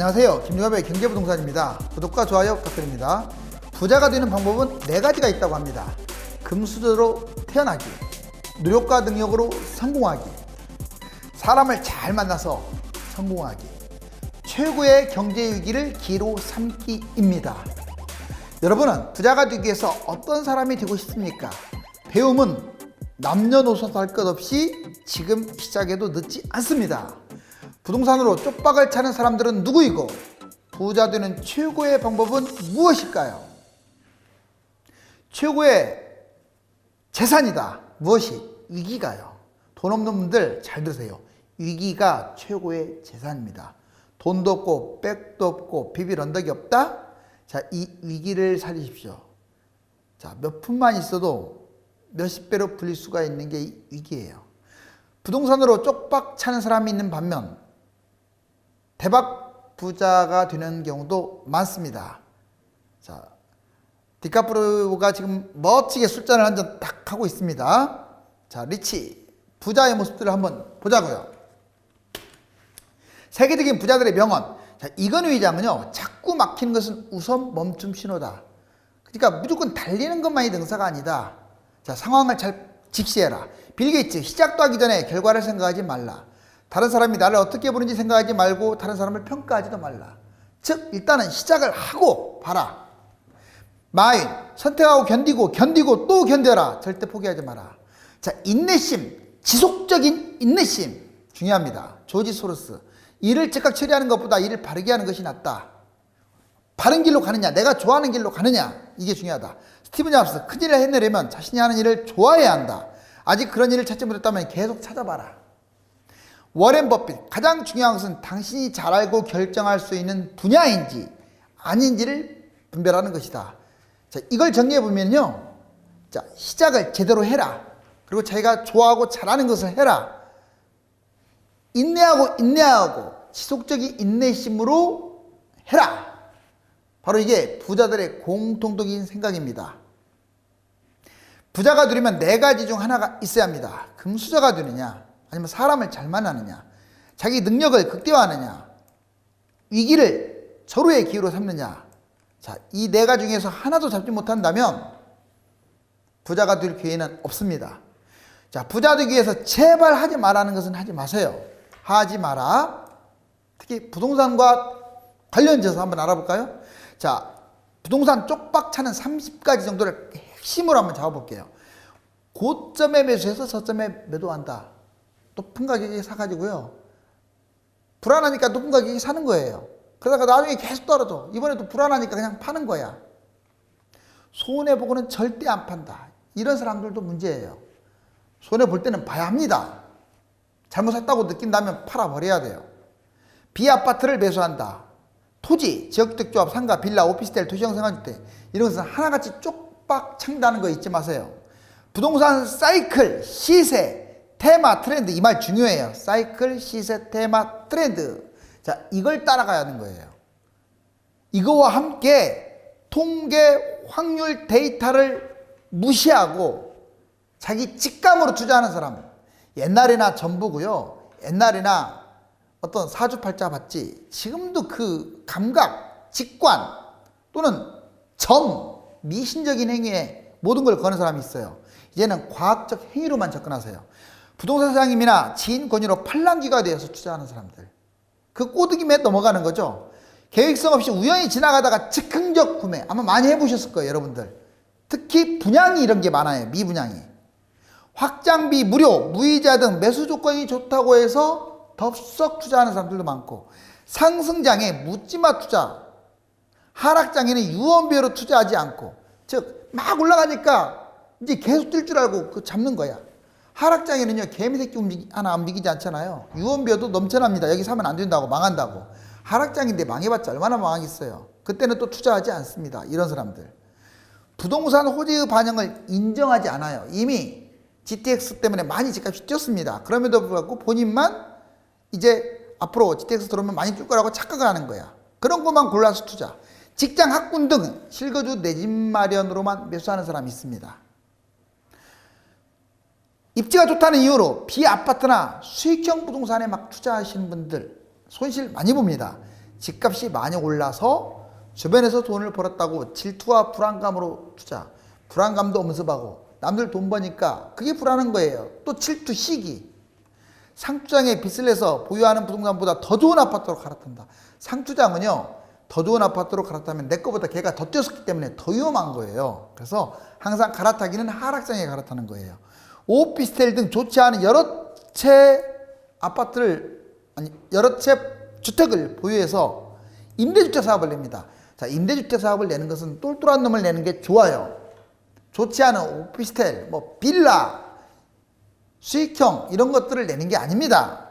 안녕하세요. 김유갑의 경제부동산입니다. 구독과 좋아요 부탁드립니다. 부자가 되는 방법은 네 가지가 있다고 합니다. 금수저로 태어나기, 노력과 능력으로 성공하기, 사람을 잘 만나서 성공하기, 최고의 경제 위기를 기로 삼기입니다. 여러분은 부자가 되기 위해서 어떤 사람이 되고 싶습니까? 배움은 남녀노소 할 것 없이 지금 시작해도 늦지 않습니다. 부동산으로 쪽박을 차는 사람들은 누구이고 부자 되는 최고의 방법은 무엇일까요? 최고의 재산이다. 무엇이? 위기가요. 돈 없는 분들 잘 들으세요. 위기가 최고의 재산입니다. 돈도 없고 백도 없고 비빌 언덕이 없다? 자, 이 위기를 살리십시오. 자, 몇 푼만 있어도 몇십 배로 불릴 수가 있는 게이 위기예요. 부동산으로 쪽박 차는 사람이 있는 반면 대박 부자가 되는 경우도 많습니다. 자, 디카프로가 지금 멋지게 술잔을 한 잔 딱 하고 있습니다. 자, 리치 부자의 모습들을 한번 보자고요. 세계적인 부자들의 명언. 자, 이건희 회장은요, 자꾸 막히는 것은 우선 멈춤 신호다. 그러니까 무조건 달리는 것만이 능사가 아니다. 자, 상황을 잘 직시해라. 빌 게이츠, 시작도 하기 전에 결과를 생각하지 말라. 다른 사람이 나를 어떻게 보는지 생각하지 말고 다른 사람을 평가하지도 말라. 즉, 일단은 시작을 하고 봐라. 마인, 선택하고 견디고, 견디고 또 견뎌라. 절대 포기하지 마라. 자, 인내심, 지속적인 인내심. 중요합니다. 조지 소로스. 일을 즉각 처리하는 것보다 일을 바르게 하는 것이 낫다. 바른 길로 가느냐, 내가 좋아하는 길로 가느냐, 이게 중요하다. 스티븐 잡스, 큰 일을 해내려면 자신이 하는 일을 좋아해야 한다. 아직 그런 일을 찾지 못했다면 계속 찾아봐라. 워렌 버핏, 가장 중요한 것은 당신이 잘 알고 결정할 수 있는 분야인지 아닌지를 분별하는 것이다. 자, 이걸 정리해 보면요. 자, 시작을 제대로 해라. 그리고 자기가 좋아하고 잘하는 것을 해라. 인내하고 인내하고 지속적인 인내심으로 해라. 바로 이게 부자들의 공통적인 생각입니다. 부자가 되려면 네 가지 중 하나가 있어야 합니다. 금수저가 되느냐, 아니면 사람을 잘 만나느냐, 자기 능력을 극대화하느냐, 위기를 절호의 기회로 삼느냐. 자, 이 네 가지 중에서 하나도 잡지 못한다면 부자가 될 기회는 없습니다. 자, 부자 되기 위해서 제발 하지 말라는 것은 하지 마세요. 하지 마라. 특히 부동산과 관련돼서 한번 알아볼까요? 자, 부동산 쪽박 차는 30가지 정도를 핵심으로 한번 잡아볼게요. 고점에 매수해서 저점에 매도한다. 높은 가격에 사가지고요. 불안하니까 높은 가격에 사는 거예요. 그러다가 나중에 계속 떨어져. 이번에도 불안하니까 그냥 파는 거야. 손해보고는 절대 안 판다. 이런 사람들도 문제예요. 손해볼 때는 봐야 합니다. 잘못 샀다고 느낀다면 팔아버려야 돼요. 비아파트를 매수한다. 토지, 지역특조합, 상가, 빌라, 오피스텔, 도시형 생활주택 이런 것은 하나같이 쪽박 창다는 거 잊지 마세요. 부동산 사이클, 시세, 테마, 트렌드 이 말 중요해요. 사이클, 시세, 테마, 트렌드. 자, 이걸 따라가야 하는 거예요. 이거와 함께 통계, 확률 데이터를 무시하고 자기 직감으로 투자하는 사람 옛날이나 전부고요. 옛날이나 어떤 사주팔자 봤지 지금도 그 감각, 직관 또는 점, 미신적인 행위에 모든 걸 거는 사람이 있어요. 이제는 과학적 행위로만 접근하세요. 부동산 사장님이나 지인 권유로 팔랑귀가 되어서 투자하는 사람들. 그 꼬드김에 넘어가는 거죠. 계획성 없이 우연히 지나가다가 즉흥적 구매. 아마 많이 해보셨을 거예요, 여러분들. 특히 분양이 이런 게 많아요, 미분양이. 확장비 무료, 무이자 등 매수 조건이 좋다고 해서 덥석 투자하는 사람들도 많고 상승장에 묻지마 투자, 하락장에는 유언비어로 투자하지 않고 즉 막 올라가니까 이제 계속 뛸 줄 알고 그 잡는 거야. 하락장에는요 개미새끼 움직이, 하나 움직이지 않잖아요. 유언비어도 넘쳐납니다. 여기 사면 안 된다고 망한다고. 하락장인데 망해봤자 얼마나 망하겠어요. 그때는 또 투자하지 않습니다. 이런 사람들. 부동산 호재의 반영을 인정하지 않아요. 이미 GTX 때문에 많이 집값이 뛰었습니다. 그럼에도 불구하고 본인만 이제 앞으로 GTX 들어오면 많이 뛸 거라고 착각을 하는 거야. 그런 것만 골라서 투자. 직장 학군 등 실거주 내 집 마련으로만 매수하는 사람이 있습니다. 입지가 좋다는 이유로 비아파트나 수익형 부동산에 막 투자하시는 분들 손실 많이 봅니다. 집값이 많이 올라서 주변에서 돈을 벌었다고 질투와 불안감으로 투자. 불안감도 엄습하고 남들 돈 버니까 그게 불안한 거예요. 또 질투, 시기. 상투장에 빚을 내서 보유하는 부동산보다 더 좋은 아파트로 갈아탄다. 상투장은요, 더 좋은 아파트로 갈아타면 내 거보다 걔가 더 뛰었기 때문에 더 위험한 거예요. 그래서 항상 갈아타기는 하락장에 갈아타는 거예요. 오피스텔 등 좋지 않은 여러 채 아파트를, 아니, 여러 채 주택을 보유해서 임대주택 사업을 냅니다. 자, 임대주택 사업을 내는 것은 똘똘한 놈을 내는 게 좋아요. 좋지 않은 오피스텔, 뭐, 빌라, 수익형 이런 것들을 내는 게 아닙니다.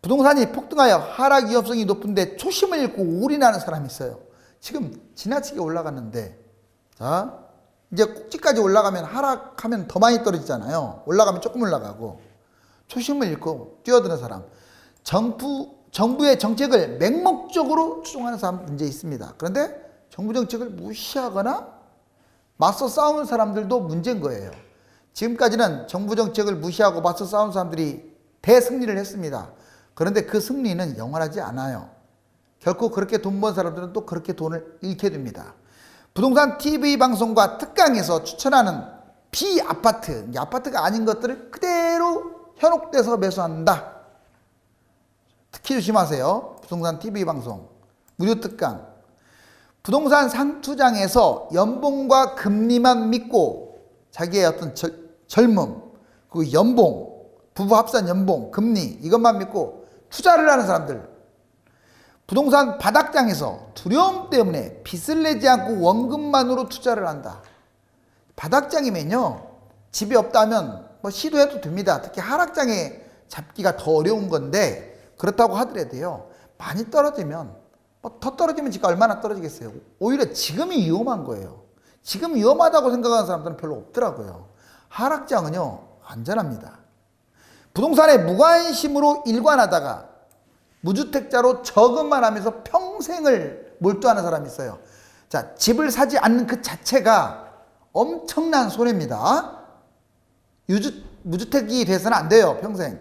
부동산이 폭등하여 하락 위험성이 높은데 초심을 잃고 올인하는 사람이 있어요. 지금 지나치게 올라갔는데 자 이제 꼭지까지 올라가면 하락하면 더 많이 떨어지잖아요. 올라가면 조금 올라가고 초심을 잃고 뛰어드는 사람. 정부 정부의 정책을 맹목적으로 추종하는 사람 문제 있습니다. 그런데 정부 정책을 무시하거나 맞서 싸우는 사람들도 문제인 거예요. 지금까지는 정부 정책을 무시하고 맞서 싸운 사람들이 대승리를 했습니다. 그런데 그 승리는 영원하지 않아요. 결코 그렇게 돈 번 사람들은 또 그렇게 돈을 잃게 됩니다. 부동산 TV 방송과 특강에서 추천하는 비아파트, 아파트가 아닌 것들을 그대로 현혹돼서 매수한다. 특히 조심하세요. 부동산 TV 방송, 무료 특강. 부동산 상투장에서 연봉과 금리만 믿고 자기의 어떤 절, 젊음, 그 연봉, 부부 합산 연봉, 금리 이것만 믿고 투자를 하는 사람들. 부동산 바닥장에서 두려움 때문에 빚을 내지 않고 원금만으로 투자를 한다. 바닥장이면요. 집이 없다면 뭐 시도해도 됩니다. 특히 하락장에 잡기가 더 어려운 건데 그렇다고 하더라도요. 많이 떨어지면 뭐 더 떨어지면 집가 얼마나 떨어지겠어요. 오히려 지금이 위험한 거예요. 지금 위험하다고 생각하는 사람들은 별로 없더라고요. 하락장은요, 안전합니다. 부동산에 무관심으로 일관하다가 무주택자로 저금만 하면서 평생을 몰두하는 사람이 있어요. 자, 집을 사지 않는 그 자체가 엄청난 손해입니다. 유주, 무주택이 돼서는 안 돼요, 평생.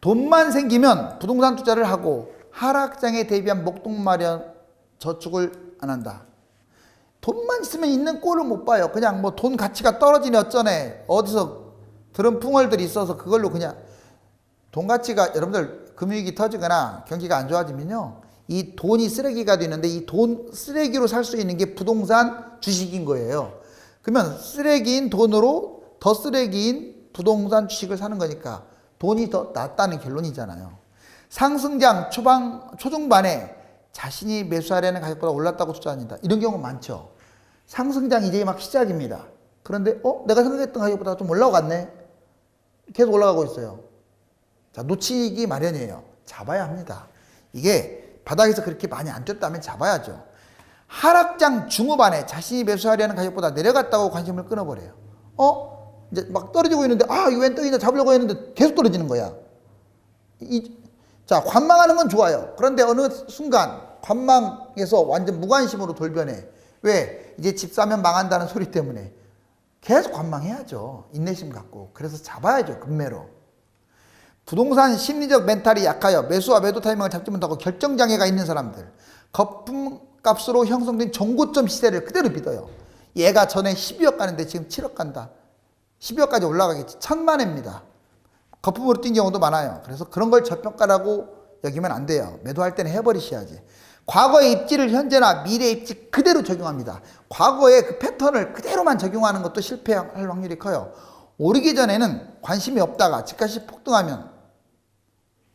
돈만 생기면 부동산 투자를 하고 하락장에 대비한 목돈 마련 저축을 안 한다. 돈만 있으면 있는 꼴을 못 봐요. 그냥 뭐 돈 가치가 떨어지네 어쩌네. 어디서 들은 풍월들이 있어서 그걸로 그냥 돈 가치가 여러분들 금융위기 터지거나 경기가 안 좋아지면요. 이 돈이 쓰레기가 되는데 이 돈 쓰레기로 살 수 있는 게 부동산 주식인 거예요. 그러면 쓰레기인 돈으로 더 쓰레기인 부동산 주식을 사는 거니까 돈이 더 낫다는 결론이잖아요. 상승장 초반 초중반에 자신이 매수하려는 가격보다 올랐다고 투자합니다. 이런 경우 많죠. 상승장 이제 막 시작입니다. 그런데 어 내가 생각했던 가격보다 좀 올라갔네. 계속 올라가고 있어요. 자 놓치기 마련이에요. 잡아야 합니다. 이게 바닥에서 그렇게 많이 안 뛰었다면 잡아야죠. 하락장 중후반에 자신이 매수하려는 가격보다 내려갔다고 관심을 끊어버려요. 어 이제 막 떨어지고 있는데 아 이거 웬 떡이냐 잡으려고 했는데 계속 떨어지는 거야. 이, 자 관망하는 건 좋아요. 그런데 어느 순간 관망에서 완전 무관심으로 돌변해. 왜? 이제 집 사면 망한다는 소리 때문에 계속 관망해야죠. 인내심 갖고. 그래서 잡아야죠. 금매로. 부동산 심리적 멘탈이 약하여 매수와 매도 타이밍을 잡지 못하고 결정장애가 있는 사람들. 거품 값으로 형성된 정고점 시세를 그대로 믿어요. 얘가 전에 12억 가는데 지금 7억 간다. 12억까지 올라가겠지. 천만입니다. 거품으로 뛴 경우도 많아요. 그래서 그런 걸 저평가라고 여기면 안 돼요. 매도할 때는 해버리셔야지. 과거의 입지를 현재나 미래 입지 그대로 적용합니다. 과거의 그 패턴을 그대로만 적용하는 것도 실패할 확률이 커요. 오르기 전에는 관심이 없다가 집값이 폭등하면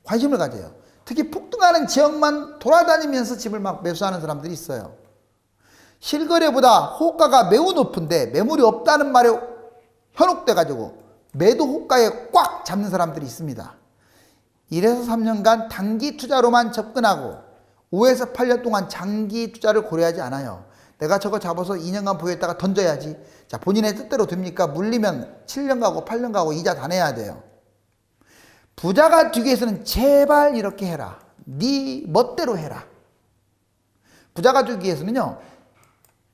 관심을 가져요. 특히 폭등하는 지역만 돌아다니면서 집을 막 매수하는 사람들이 있어요. 실거래보다 호가가 매우 높은데 매물이 없다는 말에 현혹돼 가지고 매도 호가에 꽉 잡는 사람들이 있습니다. 1에서 3년간 단기 투자로만 접근하고 5에서 8년 동안 장기 투자를 고려하지 않아요. 내가 저거 잡아서 2년간 보였다가 던져야지. 자, 본인의 뜻대로 됩니까? 물리면 7년 가고 8년 가고 이자 다 내야 돼요. 부자가 되기 위해서는 제발 이렇게 해라. 네 멋대로 해라. 부자가 되기 위해서는요.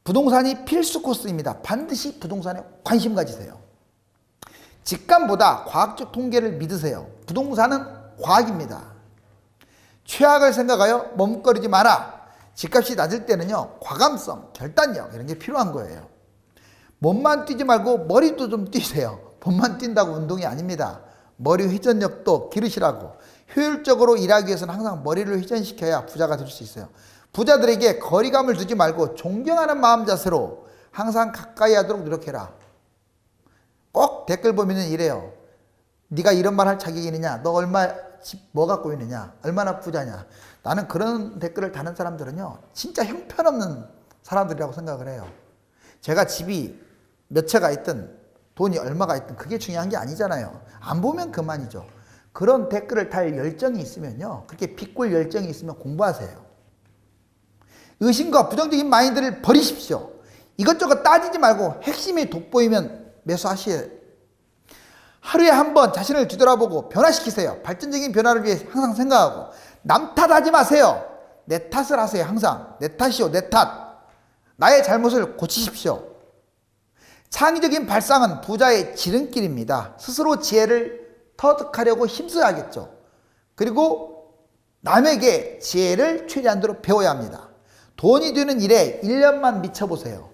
부동산이 필수 코스입니다. 반드시 부동산에 관심 가지세요. 직감보다 과학적 통계를 믿으세요. 부동산은 과학입니다. 최악을 생각하여 머뭇거리지 마라. 집값이 낮을 때는요, 과감성, 결단력, 이런 게 필요한 거예요. 몸만 뛰지 말고 머리도 좀 뛰세요. 몸만 뛴다고 운동이 아닙니다. 머리 회전력도 기르시라고. 효율적으로 일하기 위해서는 항상 머리를 회전시켜야 부자가 될 수 있어요. 부자들에게 거리감을 두지 말고 존경하는 마음 자세로 항상 가까이 하도록 노력해라. 꼭 댓글 보면은 이래요. 네가 이런 말 할 자격이 있느냐? 너 얼마 집 뭐 갖고 있느냐? 얼마나 부자냐? 나는 그런 댓글을 다는 사람들은요. 진짜 형편없는 사람들이라고 생각을 해요. 제가 집이 몇 채가 있든 돈이 얼마가 있든 그게 중요한 게 아니잖아요. 안 보면 그만이죠. 그런 댓글을 달 열정이 있으면요. 그렇게 비꼴 열정이 있으면 공부하세요. 의심과 부정적인 마인드를 버리십시오. 이것저것 따지지 말고 핵심이 돋보이면 매수하시에요. 하루에 한 번 자신을 뒤돌아보고 변화시키세요. 발전적인 변화를 위해 항상 생각하고 남 탓하지 마세요. 내 탓을 하세요. 항상 내 탓이요, 내 탓. 나의 잘못을 고치십시오. 창의적인 발상은 부자의 지름길입니다. 스스로 지혜를 터득하려고 힘써야 겠죠. 그리고 남에게 지혜를 최대한도로 배워야 합니다. 돈이 되는 일에 1년만 미쳐보세요.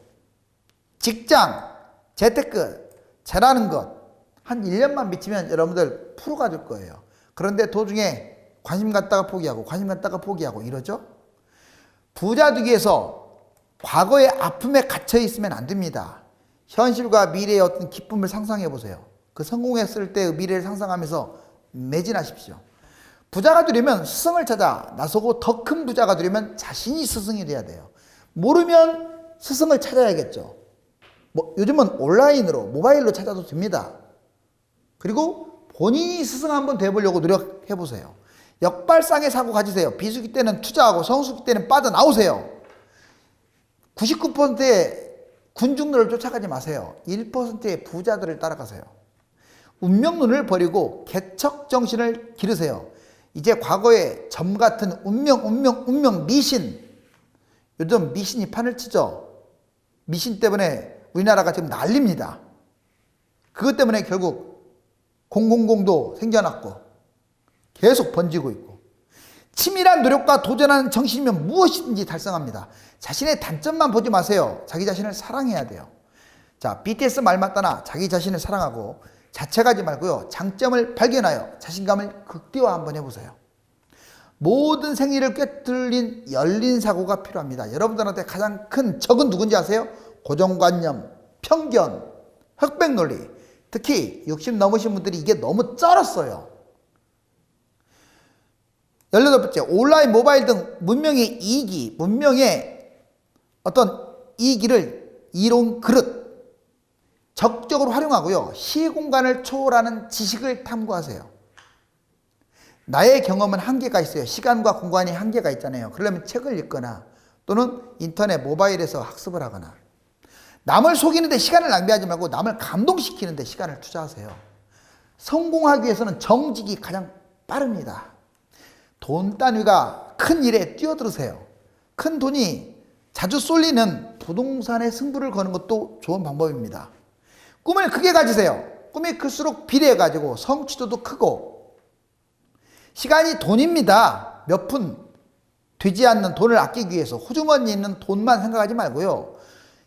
직장, 재테크, 잘하는 것, 한 1년만 미치면 여러분들 프로가 될 거예요. 그런데 도중에 관심 갖다가 포기하고, 관심 갖다가 포기하고 이러죠? 부자 되기 위해서 과거의 아픔에 갇혀 있으면 안 됩니다. 현실과 미래의 어떤 기쁨을 상상해 보세요. 그 성공했을 때의 미래를 상상하면서 매진하십시오. 부자가 되려면 스승을 찾아 나서고 더 큰 부자가 되려면 자신이 스승이 돼야 돼요. 모르면 스승을 찾아야겠죠. 뭐 요즘은 온라인으로 모바일로 찾아도 됩니다. 그리고 본인이 스승 한번 돼보려고 노력해 보세요. 역발상의 사고 가지세요. 비수기 때는 투자하고 성수기 때는 빠져나오세요. 99%의 군중들을 쫓아가지 마세요. 1%의 부자들을 따라가세요. 운명론을 버리고 개척 정신을 기르세요. 이제 과거의 점 같은 운명, 운명, 운명, 미신. 요즘 미신이 판을 치죠. 미신 때문에 우리나라가 지금 난립니다. 그것 때문에 결국 공공공도 생겨났고 계속 번지고 있고 치밀한 노력과 도전하는 정신이면 무엇이든지 달성합니다. 자신의 단점만 보지 마세요. 자기 자신을 사랑해야 돼요. 자, BTS 말 맞다나 자기 자신을 사랑하고 자책하지 말고요. 장점을 발견하여 자신감을 극대화 한번 해보세요. 모든 생리를 꿰뚫린 열린 사고가 필요합니다. 여러분들한테 가장 큰 적은 누군지 아세요? 고정관념, 편견, 흑백 논리. 특히 60 넘으신 분들이 이게 너무 쩔었어요. 18번째, 온라인, 모바일 등 문명의 이기, 문명의 어떤 이기를 이론 그릇, 적극적으로 활용하고요. 시공간을 초월하는 지식을 탐구하세요. 나의 경험은 한계가 있어요. 시간과 공간이 한계가 있잖아요. 그러려면 책을 읽거나 또는 인터넷, 모바일에서 학습을 하거나 남을 속이는데 시간을 낭비하지 말고 남을 감동시키는데 시간을 투자하세요. 성공하기 위해서는 정직이 가장 빠릅니다. 돈 단위가 큰 일에 뛰어들으세요. 큰 돈이 자주 쏠리는 부동산에 승부를 거는 것도 좋은 방법입니다. 꿈을 크게 가지세요. 꿈이 클수록 비례해가지고 성취도도 크고 시간이 돈입니다. 몇 푼 되지 않는 돈을 아끼기 위해서 호주머니에 있는 돈만 생각하지 말고요.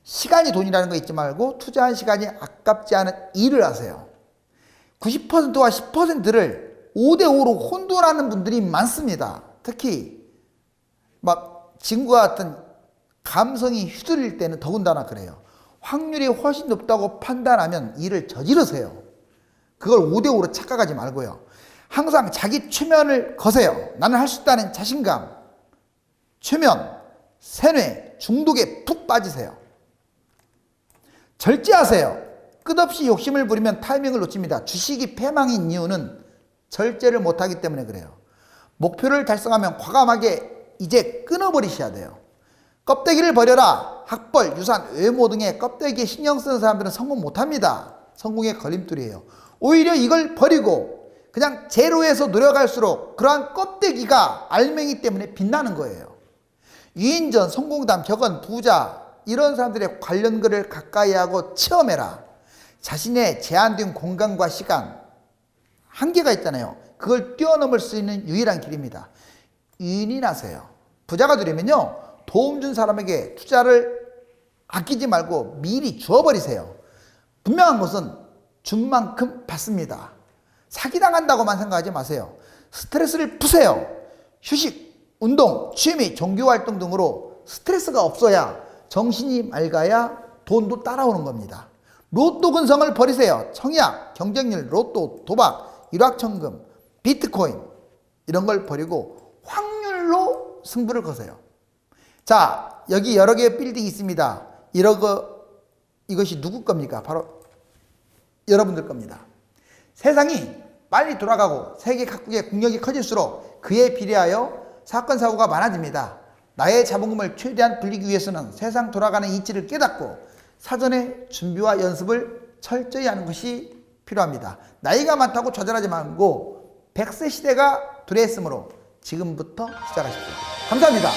시간이 돈이라는 거 잊지 말고 투자한 시간이 아깝지 않은 일을 하세요. 90%와 10%를 5대5로 혼돈하는 분들이 많습니다. 특히 막 지금과 같은 감성이 휘둘릴 때는 더군다나 그래요. 확률이 훨씬 높다고 판단하면 일을 저지르세요. 그걸 5대5로 착각하지 말고요. 항상 자기 최면을 거세요. 나는 할 수 있다는 자신감, 최면, 세뇌, 중독에 푹 빠지세요. 절제하세요. 끝없이 욕심을 부리면 타이밍을 놓칩니다. 주식이 패망인 이유는 절제를 못하기 때문에 그래요. 목표를 달성하면 과감하게 이제 끊어버리셔야 돼요. 껍데기를 버려라. 학벌, 유산, 외모 등의 껍데기에 신경 쓰는 사람들은 성공 못합니다. 성공의 걸림돌이에요. 오히려 이걸 버리고 그냥 제로에서 노력할수록 그러한 껍데기가 알맹이 때문에 빛나는 거예요. 유인전, 성공담, 격언, 부자 이런 사람들의 관련 글을 가까이 하고 체험해라. 자신의 제한된 공간과 시간 한계가 있잖아요. 그걸 뛰어넘을 수 있는 유일한 길입니다. 유인하세요. 부자가 되려면요. 도움 준 사람에게 투자를 아끼지 말고 미리 주어버리세요. 분명한 것은 준 만큼 받습니다. 사기당한다고만 생각하지 마세요. 스트레스를 푸세요. 휴식, 운동, 취미, 종교활동 등으로 스트레스가 없어야 정신이 맑아야 돈도 따라오는 겁니다. 로또 근성을 버리세요. 청약, 경쟁률, 로또, 도박, 일확천금, 비트코인 이런 걸 버리고 확률로 승부를 거세요. 자, 여기 여러 개의 빌딩이 있습니다. 이러 거 이것이 누구 겁니까? 바로 여러분들 겁니다. 세상이 빨리 돌아가고 세계 각국의 국력이 커질수록 그에 비례하여 사건 사고가 많아집니다. 나의 자본금을 최대한 불리기 위해서는 세상 돌아가는 이치를 깨닫고 사전에 준비와 연습을 철저히 하는 것이 필요합니다. 나이가 많다고 좌절하지 말고 100세 시대가 도래했으므로 지금부터 시작하십시오. 감사합니다.